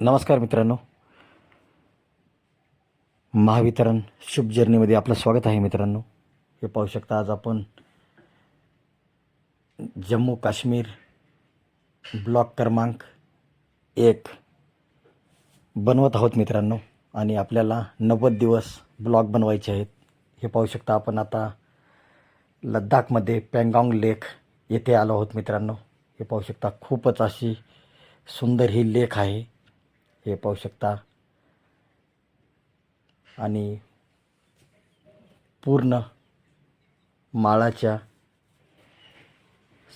नमस्कार मित्रांनो. महावितरण शुभ जर्नीमध्ये आपलं स्वागत आहे मित्रांनो. हे पाहू शकता आज आपण जम्मू काश्मीर ब्लॉक क्रमांक एक बनवत आहोत मित्रांनो. आणि आपल्याला नव्वद दिवस ब्लॉक बनवायचे आहेत. हे पाहू शकता आपण आता लद्दाखमध्ये पँगाँग लेक येथे आलो आहोत मित्रांनो. हे पाहू शकता खूपच अशी सुंदर ही लेख आहे. हे पाहू शकता. आणि पूर्ण माळाच्या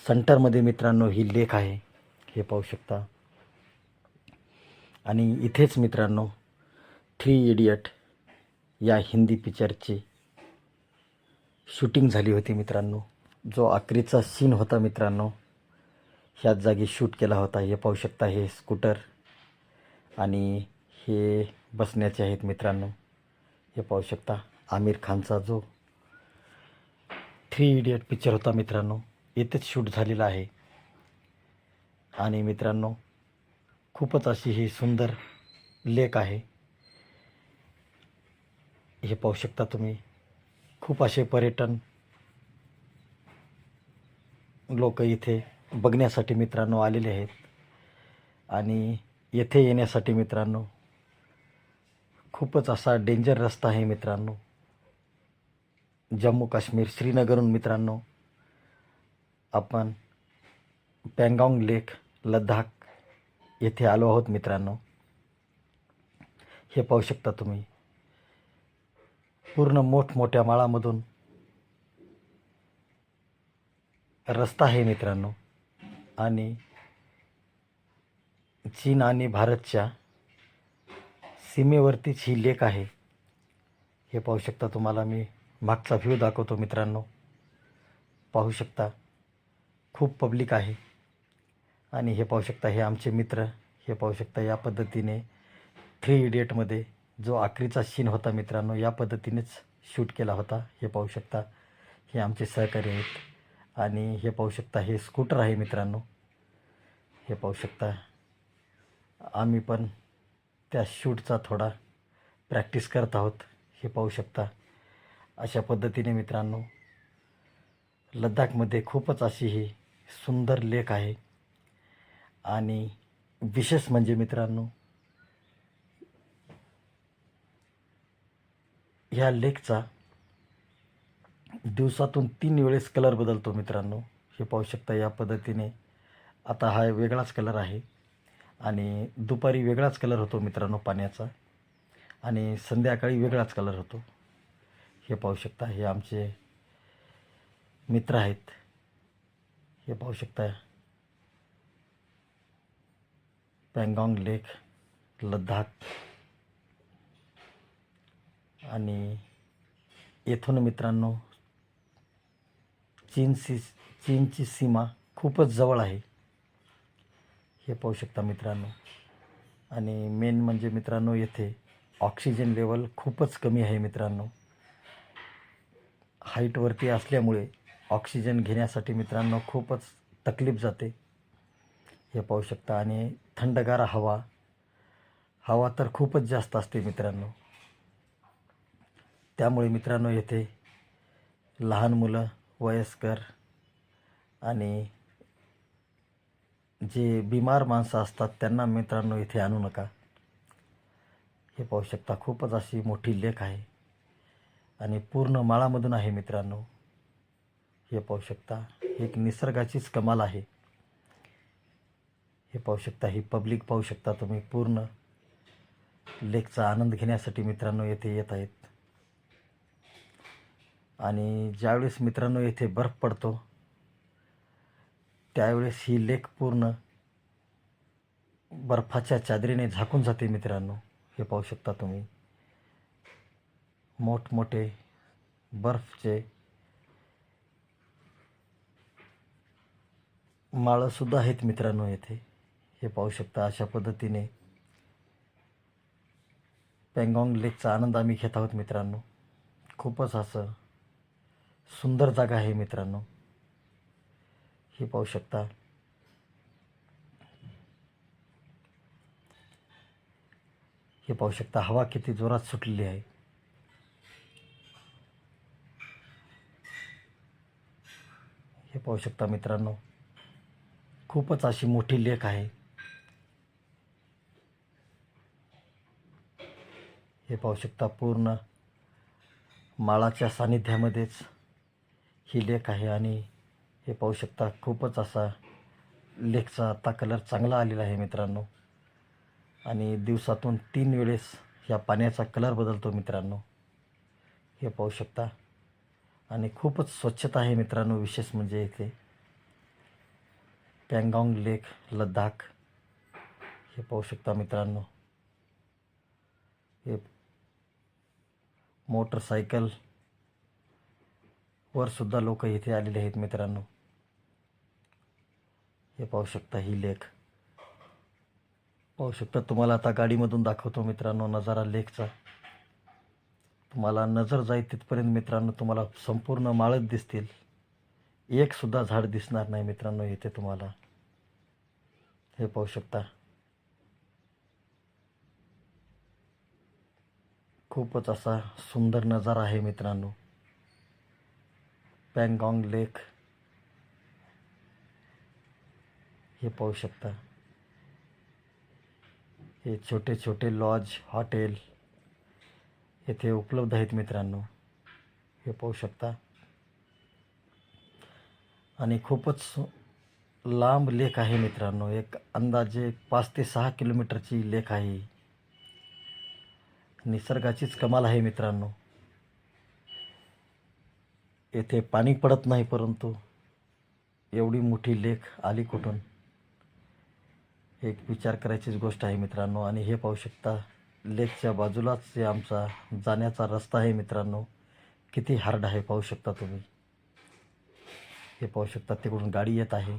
सेंटरमध्ये मित्रांनो ही लेख आहे. हे पाहू शकता. आणि इथेच मित्रांनो थ्री इडियट या हिंदी पिक्चरची शूटिंग झाली होती मित्रांनो. जो आखरीचा सीन होता मित्रांनो ह्याच जागी शूट केला होता. हे पाहू शकता हे स्कूटर आणि हे बसण्याचे आहेत मित्रांनो. हे पाहू शकता आमिर खानचा जो थ्री इडियट पिक्चर होता मित्रांनो इथेच शूट झालेला आहे. आणि मित्रांनो खूपच अशी ही सुंदर लेक आहे. हे पाहू शकता तुम्ही खूप असे पर्यटन लोक इथे बघण्यासाठी मित्रांनो आलेले आहेत. आणि येथे येण्यासाठी मित्रांनो खूपच असा डेंजर रस्ता आहे मित्रांनो. जम्मू काश्मीर श्रीनगरहून मित्रांनो आपण पँगाँग लेक लद्दाख येथे आलो आहोत मित्रांनो. हे पाहू शकता तुम्ही. पूर्ण मोठमोठ्या माळामधून रस्ता आहे मित्रांनो. आणि चीन आणि भारतच्या सीमेवरतीच ही लेक आहे. हे पाहू शकता तुम्हाला मी. मागचा व्ह्यू दाखवतो मित्रांनो. पाहू शकता. खूप पब्लिक आहे. आणि हे पाहू शकता हे आमचे मित्र. हे पाहू शकता या पद्धतीने थ्री इडियटमध्ये जो आखरीचा सीन होता मित्रांनो या पद्धतीनेच शूट केला होता. हे पाहू शकता. हे आमचे सहकारी आहेत. आणि हे पाहू शकता हे स्कूटर आहे मित्रांनो. हे पाहू शकता. आम्ही पण त्या शूटचा थोडा प्रॅक्टिस करत आहोत हे पाहू शकता. अशा पद्धतीने मित्रांनो लद्दाखमध्ये खूपच अशी ही सुंदर लेक आहे. आणि विशेष म्हणजे मित्रांनो ह्या लेकचा दिवसातून तीन वेळेस कलर बदलतो मित्रांनो हे पाहू शकता या पद्धतीने. आता हा वेगळाच कलर आहे. आणि दुपारी वेगळाच कलर होतो मित्रांनो पाण्याचा. आणि संध्याकाळी वेगळाच कलर होतो. हे पाहू शकता हे आमचे मित्र आहेत. हे पाहू शकता. पँगाँग लेक लद्दाख. आणि येथून मित्रांनो चीनची चीनची सीमा खूपच जवळ आहे. हे पाहू शकता मित्रांनो. आणि मेन म्हणजे मित्रांनो येथे ऑक्सिजन लेवल खूपच कमी आहे मित्रांनो. हाईटवरती असल्यामुळे ऑक्सिजन घेण्यासाठी मित्रांनो खूपच तकलीफ जाते. हे पाहू शकता. आणि थंडगार हवा हवा तर खूपच जास्त असते मित्रांनो. त्यामुळे मित्रांनो येथे लहान मुलं वयस्कर आणि जे बिमार माणसं असतात त्यांना मित्रांनो इथे आणू नका. हे पाहू शकता खूपच अशी मोठी लेक आहे. आणि पूर्ण माळामधून आहे मित्रांनो. हे पाहू शकता एक निसर्गाचीच कमाल आहे. हे पाहू शकता ही पब्लिक पाहू शकता तुम्ही पूर्ण. लेकचा आनंद घेण्यासाठी मित्रांनो येथे येत आहेत. आणि ज्यावेळेस मित्रांनो येथे बर्फ पडतो त्यावेळेस ही लेक पूर्ण बर्फाच्या चादरीने झाकून जाते मित्रांनो. हे पाहू शकता तुम्ही. मोठमोठे बर्फचे माळंसुद्धा आहेत मित्रांनो येथे. हे पाहू शकता अशा पद्धतीने पँगाँग लेकचा आनंद आम्ही घेत आहोत मित्रांनो. खूपच असं सुंदर जागा आहे मित्रांनो. हे पाहू शकता. हे पाहू शकता हवा किती जोरात सुटलेली आहे. हे पाहू शकता मित्रांनो खूपच अशी मोठी लेख आहे. हे पाहू शकता पूर्ण माळाच्या सानिध्यामध्येच ही लेख आहे आणि हे पाहू शकता खूपच असा लेकचा आता कलर चांगला आलेला आहे मित्रांनो. आणि दिवसातून तीन वेळेस या पाण्याचा कलर बदलतो मित्रांनो. हे पाहू शकता. आणि खूपच स्वच्छता आहे मित्रांनो विशेष म्हणजे इथे. पँगाँग लेक लद्दाख हे पाहू शकता मित्रांनो. हे मोटरसायकल वरसुद्धा लोक इथे आलेले आहेत मित्रांनो. हे पाहू शकता ही लेक पाहू शकता तुम्हाला आता गाडीमधून दाखवतो मित्रांनो नजारा लेकचा तुम्हाला नजर जाईल तिथपर्यंत मित्रांनो तुम्हाला संपूर्ण माळच दिसतील. एकसुद्धा झाड दिसणार नाही मित्रांनो इथे तुम्हाला. हे पाहू शकता. खूपच असा सुंदर नजारा आहे मित्रांनो. पँगॉंग लेक हे पाहू शकता. हे छोटे छोटे लॉज हॉटेल येथे उपलब्ध आहेत मित्रांनो. हे पाहू शकता. आणि खूपच लांब लेक आहे मित्रांनो. एक अंदाजे पाच ते सहा किलोमीटरची लेक आहे. निसर्गाचीच कमाल आहे मित्रांनो. येथे पाणी पडत नाही परंतु एवढी मोठी लेख आली कुठून? एक विचार करायचीच गोष्ट आहे मित्रांनो आणि हे पाहू शकता लेकच्या बाजूलाच जे आमचा जाण्याचा रस्ता आहे मित्रांनो किती हार्ड आहे पाहू शकता तुम्ही. हे पाहू शकता तिकडून गाडी येत आहे.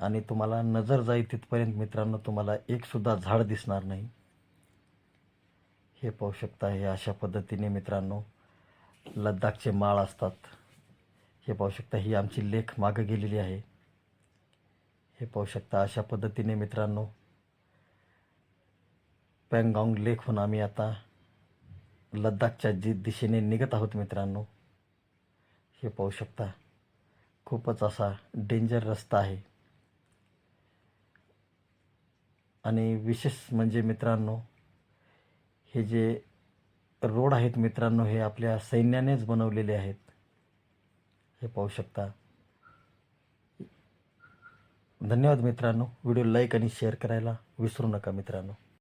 आणि तुम्हाला नजर जाईल तिथपर्यंत मित्रांनो तुम्हाला एकसुद्धा झाड दिसणार नाही. हे पाहू शकता हे अशा पद्धतीने मित्रांनो लद्दाखचे माळ असतात. हे पाहू शकता ही आमची लेख मागं गेलेली आहे. हे पाहू शकता अशा पद्धतीने मित्रांनो पँगाँग लेखहून आम्ही आता लद्दाखच्या जी दिशेने निघत आहोत मित्रांनो हे पाहू शकता खूपच असा डेंजर रस्ता आहे. आणि विशेष म्हणजे मित्रांनो हे जे रोड आहेत मित्रांनो हे आपल्या सैन्यानेच बनवलेले आहेत. हे पाहू शकता. धन्यवाद मित्रांनो. व्हिडिओ लाईक आणि शेअर करायला विसरू नका मित्रांनो.